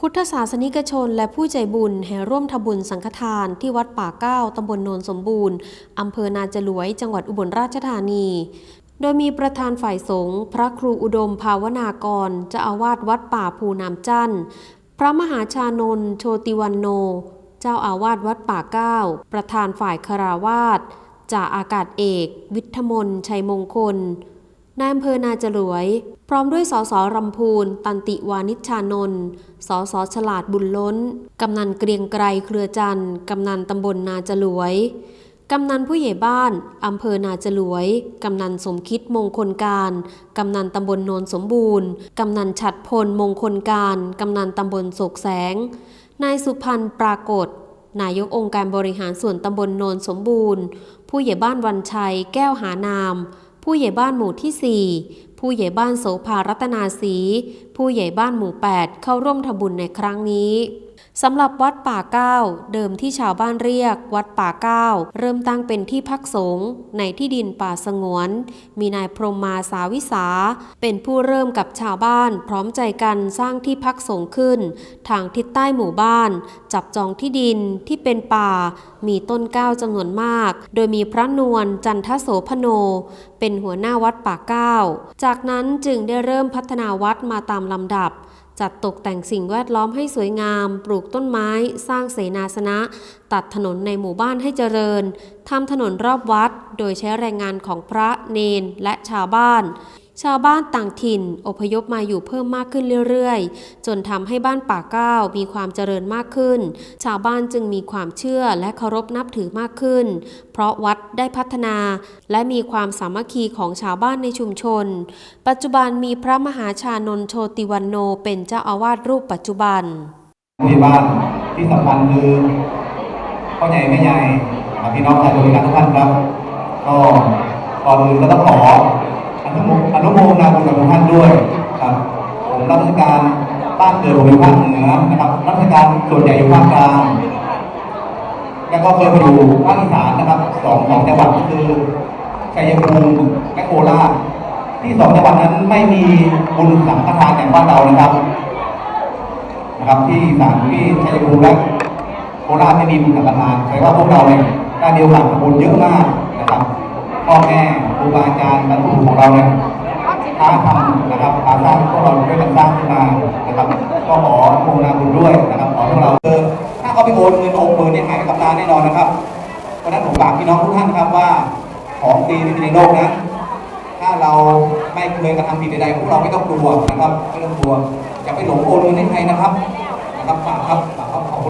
พุทธศาสนิกชนและผู้ใจบุญแห่ร่วมทำบุญสังฆทานที่วัดป่าเก้าตำบลโนนสมบูรณ์อำเภอนาจลวย จังหวัดอุบลราชธานี โดยมีประธานฝ่ายสงฆ์พระครูอุดมภาวนากรเจ้าอาวาสวัดป่าภูน้ำจันทร์พระมหาชานนท์โชติวันโน เจ้าอาวาสวัดป่าเก้า ประธานฝ่ายคาราวาสจ่าอากาศเอก วิทมนชัยมงคลนายอำเภอนาจรวยพร้อมด้วยสสรำพูน ตันติวานิชานนท์ สสฉลาดบุญล้น กำนันเกรียงไกรเครือจันทร์ กำนันตำบลนาจรวย กำนันผู้ใหญ่บ้าน อำเภอนาจรวย กำนันสมคิดมงคลการ กำนันตำบลโนนสมบูรณ์ กำนันฉัดพลมงคลการ กำนันตำบลโศกแสง นายสุพันธ์ปรากฏ นายกองค์การบริหารส่วนตำบลโนนสมบูรณ์ ผู้ใหญ่บ้านวันชัย แก้วหานามผู้ใหญ่บ้านหมู่ที่ 4 ผู้ใหญ่บ้านโสภารัตนาศรีผู้ใหญ่บ้านหมู่ 8 เข้าร่วมทำบุญในครั้งนี้ สำหรับวัดป่าเก้าเดิมที่ชาวบ้านเรียก วัดป่าเก้าเริ่มตั้งเป็นที่พักสงฆ์ในที่ดินป่าสงวน มีนายพรหมมาสาวิสา เป็นผู้เริ่มกับชาวบ้านพร้อมใจกันสร้างที่พักสงฆ์ขึ้น ทางทิศใต้หมู่บ้าน จับจองที่ดินที่เป็นป่า มีต้นเก้าจำนวนมาก โดยมีพระนวลจันทโสพโน เป็นหัวหน้าวัดป่าเก้าจากนั้นจึงได้เริ่มพัฒนาวัดมาตามลำดับ จัดตกแต่งสิ่งแวดล้อมให้สวยงาม ปลูกต้นไม้ สร้างเสนาสนะ ตัดถนนในหมู่บ้านให้เจริญ ทำถนนรอบวัด โดยใช้แรงงานของพระเนนและชาวบ้าน ชาวบ้านต่างถิ่นอพยพมาอยู่เพิ่มมากขึ้นเรื่อยๆ จนทำให้บ้านป่าเก้ามีความเจริญมากขึ้น ชาวบ้านจึงมีความเชื่อและเคารพนับถือมากขึ้น เพราะวัดได้พัฒนา และมีความสามัคคีของชาวบ้านในชุมชน ปัจจุบันมีพระมหาชานนท์โชติวันโนเป็นเจ้าอาวาสรูปปัจจุบันผู้ใหญ่บ้านที่สำคัญคือพ่อใหญ่แม่ใหญ่พี่น้องชาวบริการทุกท่านครับก็ก่อนอื่นก็ต้องขอ อนุโมนุโมทนาบุญกับทุกท่านด้วยครับ ผมรับราชการบ้านเกิดผมอยู่ภาคเหนือนะครับรับราชการส่วนใหญ่อยู่ภาคกลางแล้วก็เคยไปอยู่ภาคอีสานนะครับสองสองจังหวัดก็คือชัยภูมิและโคราชที่สองจังหวัดนั้นไม่มีบุญสังฆทานอย่างบ้านเรานะครับ นะครับ ที่สานที่ชัยภูมิและโคราชไม่มีบุญสังฆทานแต่ว่าพวกเราเนี่ยได้มีโอกาสทำบุญเยอะมากนะครับ พ่อแม่ครูบาอาจารย์บรรพบุรุษของเราเนี่ยท้าทำนะครับท้าสร้างพวกเราด้วยกันสร้างขึ้นมานะครับ ก็ขอโมนาบุญด้วยนะครับขอพวกเราเออถ้าเขาไปโอนเงินองค์หมื่นเนี่ยหายกับตาแน่นอนนะครับ เพราะฉะนั้นผมฝากพี่น้องทุกท่านครับว่าของดีไม่มีในโลกนะถ้าเราไม่เคยกระทำผิดใดๆพวกเราไม่ต้องกลัวนะครับไม่ต้องกลัวอย่าไปหลงโอนเงินให้ใครนะครับนะครับฝากครับ